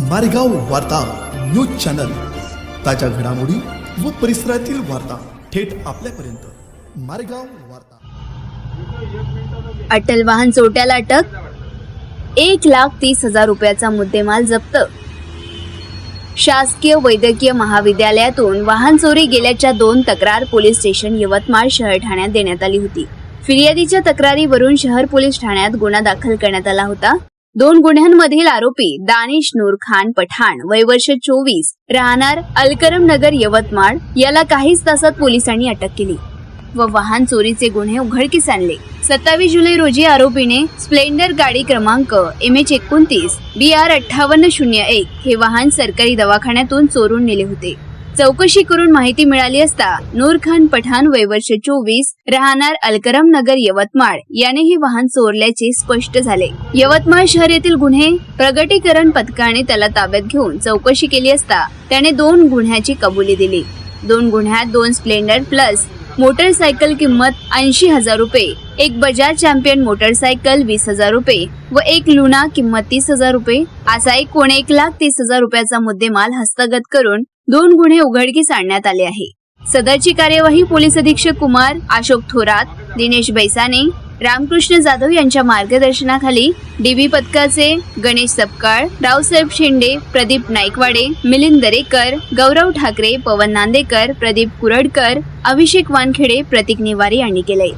मारेगाव वार्ता news channel. ताज्या घडामोडी व परिसरातील वार्ता थेट आपल्यापर्यंत. मारेगाव वार्ता. अटल वाहन चोरट्याला अटक? एक लाख तीस हजार रुपयाचा मुद्देमाल जप्त. शासकीय वैद्यकीय महाविद्यालयातून वाहन चोरी गेल्याच्या दोन तक्रार पोलीस स्टेशन यवतमाळ शहर ठाण्यात देण्यात आली होती. फिर्यादीच्या तक्रारीवरून शहर पोलीस ठाण्यात गुन्हा दाखल करण्यात आला होता. दोन गुन्ह्यांमधील आरोपी दानिश नूर खान पठाण वय वर्ष चोवीस राहणार अलकरम नगर यवतमाळ याला काहीच तासात पोलिसांनी अटक केली. व वाहन चोरीचे गुन्हे उघडकीस आणले. सत्तावीस जुलै रोजी आरोपीने स्प्लेंडर गाडी क्रमांक एम एच एकोणतीस बी आर अठ्ठावन्न शून्य एक हे वाहन सरकारी दवाखान्यातून चोरून नेले होते. चौकशी करून माहिती मिळाली असता नूर खान पठाण वयवर्ष चोवीस राहणार अलकरम नगर यवतमाळ. याने हे वाहन चोरल्याचे स्पष्ट झाले. यवतमाळ शहर येथील गुन्हे प्रगटीकरण पथकाने त्याला ताब्यात घेऊन चौकशी केली असता त्याने दोन गुन्ह्याची कबुली दिली. दोन गुन्ह्यात दोन स्प्लेंडर प्लस मोटरसायकल किंमत ऐंशी हजार रुपये एक बजाज चॅम्पियन मोटरसायकल वीस हजार रुपये व एक लुना किंमत तीस हजार रुपये असा एकूण एक लाख तीस हजार रुपयाचा मुद्देमाल हस्तगत करून दोन गुन्हे उघडकीस आणण्यात आले आहे. सदरची कार्यवाही पोलीस अधीक्षक कुमार अशोक थोरात दिनेश बैसाने रामकृष्ण जाधव यांच्या मार्गदर्शनाखाली डीबी पथकाचे गणेश सपकाळ रावसाहेब शेंडे प्रदीप नाईकवाडे मिलिंद दरेकर गौरव ठाकरे पवन नांदेकर प्रदीप कुरडकर अभिषेक वानखेडे प्रतीक निवारी यांनी केलंय.